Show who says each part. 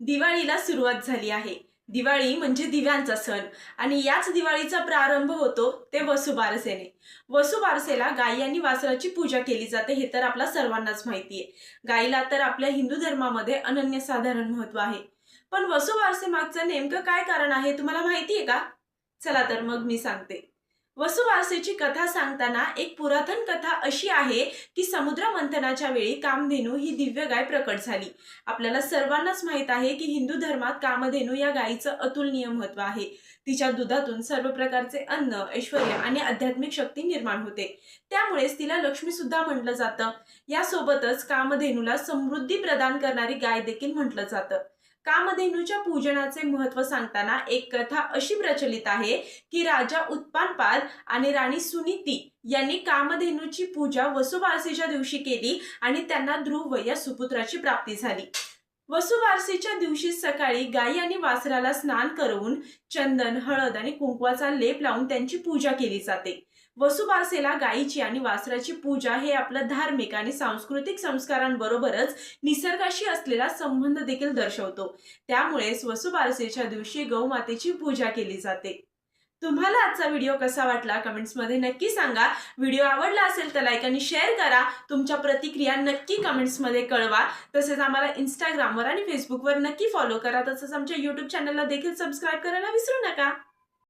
Speaker 1: दिवाळीला सुरुवात झाली आहे. दिवाळी म्हणजे दिव्यांचा सण. आणि याच दिवाळीचा प्रारंभ होतो ते वसुबारसेने वसुबारसेला गाई आणि वासराची पूजा केली जाते हे तर आपल्या सर्वांनाच माहिती आहे. गाईला तर आपल्या हिंदू धर्मामध्ये अनन्यसाधारण महत्त्व आहे. पण वसुबारसे मागचं नेमकं काय कारण आहे तुम्हाला माहिती आहे का? चला तर मग मी सांगते. वसुवासेची कथा सांगताना एक पुरातन कथा अशी आहे की समुद्र मंथनाच्या वेळी कामधेनू ही दिव्य गाय प्रकट झाली. आपल्याला सर्वांनाच माहीत आहे की हिंदू धर्मात कामधेनू या गायीचं अतुलनीय महत्त्व आहे. तिच्या दुधातून सर्व प्रकारचे अन्न ऐश्वर आणि आध्यात्मिक शक्ती निर्माण होते. त्यामुळेच तिला लक्ष्मी सुद्धा म्हटलं जातं. यासोबतच कामधेनूला समृद्धी प्रदान करणारी गाय देखील म्हटलं जातं. कामधेनूच्या पूजनाचे महत्त्व सांगताना एक कथा अशी प्रचलित आहे की राजा उत्पानपाल आणि राणी सुनीती यांनी कामधेनूची पूजा वसुबारसीच्या दिवशी केली आणि त्यांना ध्रुव या सुपुत्राची प्राप्ती झाली. वसुवारसीच्या दिवशी सकाळी गाई आणि वासराला स्नान करवून चंदन हळद आणि कुंकवाचा लेप लावून त्यांची पूजा केली जाते. वसुबारसेला गायीची आणि वासराची पूजा हे आपलं धार्मिक आणि सांस्कृतिक संस्कारांबरोबरच निसर्गाशी असलेला संबंध देखील दर्शवतो. त्यामुळेच वसुबारसेच्या दिवशी गौमातेची पूजा केली जाते. तुम्हाला आजचा व्हिडिओ कसा वाटला कमेंट्समध्ये नक्की सांगा. व्हिडिओ आवडला असेल तर लाईक आणि शेअर करा. तुमच्या प्रतिक्रिया नक्की कमेंट्समध्ये कळवा. तसेच आम्हाला इंस्टाग्रामवर आणि फेसबुकवर नक्की फॉलो करा. तसंच आमच्या युट्यूब चॅनलला देखील सबस्क्राईब करायला विसरू नका.